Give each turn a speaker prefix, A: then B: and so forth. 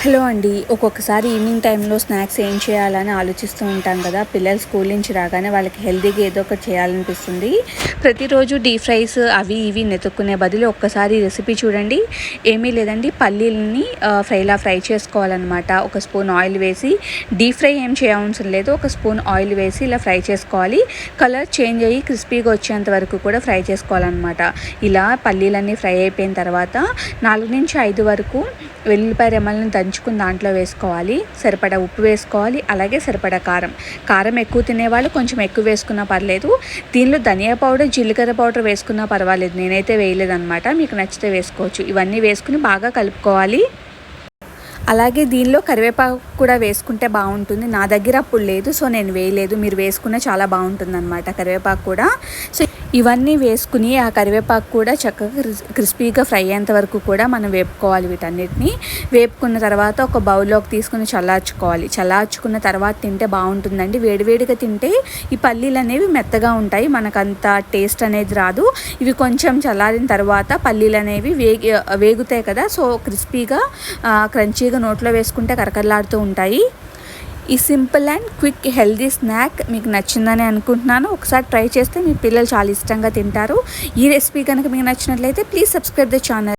A: Hello అండి. ఒక్కొక్కసారి evening టైంలో స్నాక్స్ ఏం చేయాలని ఆలోచిస్తూ ఉంటాం కదా. పిల్లలు స్కూల్ నుంచి రాగానే వాళ్ళకి హెల్తీగా ఏదో ఒకటి చేయాలనిపిస్తుంది. ప్రతిరోజు డీప్ ఫ్రైస్ అవి ఇవి నెతుక్కునే బదులు ఒక్కసారి రెసిపీ చూడండి. ఏమీ లేదండి. పల్లీలని ఫ్రైలా ఫ్రై చేసుకోవాలన్నమాట. ఒక స్పూన్ ఆయిల్ వేసి డీప్ ఫ్రై ఏం చేయవసరం లేదు. ఒక స్పూన్ ఆయిల్ వేసి ఇలా ఫ్రై చేసుకోవాలి. కలర్ చేంజ్ అయ్యి క్రిస్పీగా వచ్చేంత వరకు కూడా ఫ్రై చేసుకోవాలన్నమాట. ఇలా పల్లీలన్నీ ఫ్రై అయిపోయిన తర్వాత నాలుగు నుంచి ఐదు వరకు వెల్లుల్లిపాయ రెమ్మలను దంచుకున్న దాంట్లో వేసుకోవాలి. సరిపడా ఉప్పు వేసుకోవాలి. అలాగే సరిపడా కారం. కారం ఎక్కువ తినేవాళ్ళు కొంచెం ఎక్కువ వేసుకున్నా పర్లేదు. దీనిలో ధనియా పౌడర్ జీలకర్ర పౌడర్ వేసుకున్నా పర్వాలేదు. నేనైతే వేయలేదన్నమాట. మీకు నచ్చితే వేసుకోవచ్చు. ఇవన్నీ వేసుకుని బాగా కలుపుకోవాలి. అలాగే దీనిలో కరివేపాకు కూడా వేసుకుంటే బాగుంటుంది. నా దగ్గర అప్పుడు లేదు సో నేను వేయలేదు. మీరు వేసుకున్న చాలా బాగుంటుంది అనమాట కరివేపాకు కూడా. సో ఇవన్నీ వేసుకుని ఆ కరివేపాకు కూడా చక్కగా క్రిస్పీగా ఫ్రై అయ్యేంత వరకు కూడా మనం వేపుకోవాలి వీటన్నిటిని. వేపుకున్న తర్వాత ఒక బౌల్లోకి తీసుకుని చల్లార్చుకోవాలి. చల్లార్చుకున్న తర్వాత తింటే బాగుంటుందండి. వేడివేడిగా తింటే ఈ పల్లీలు అనేవి మెత్తగా ఉంటాయి. మనకు అంత టేస్ట్ అనేది రాదు. ఇవి కొంచెం చల్లారిన తర్వాత పల్లీలు అనేవి వేగి వేగుతాయి కదా సో క్రిస్పీగా క్రంచీగా క్రంచీగా నోట్లో వేసుకుంటే కరకరలాడుతూ ఉంటాయి. ఈ simple and quick healthy snack మీకు నచ్చిందని అనుకుంటున్నాను. ఒకసారి ట్రై చేస్తే మీ పిల్లలు చాలా ఇష్టంగా తింటారు. ఈ రెసిపీ కనుక మీకు నచ్చినట్లయితే ప్లీజ్ సబ్స్క్రైబ్ ద ఛానల్.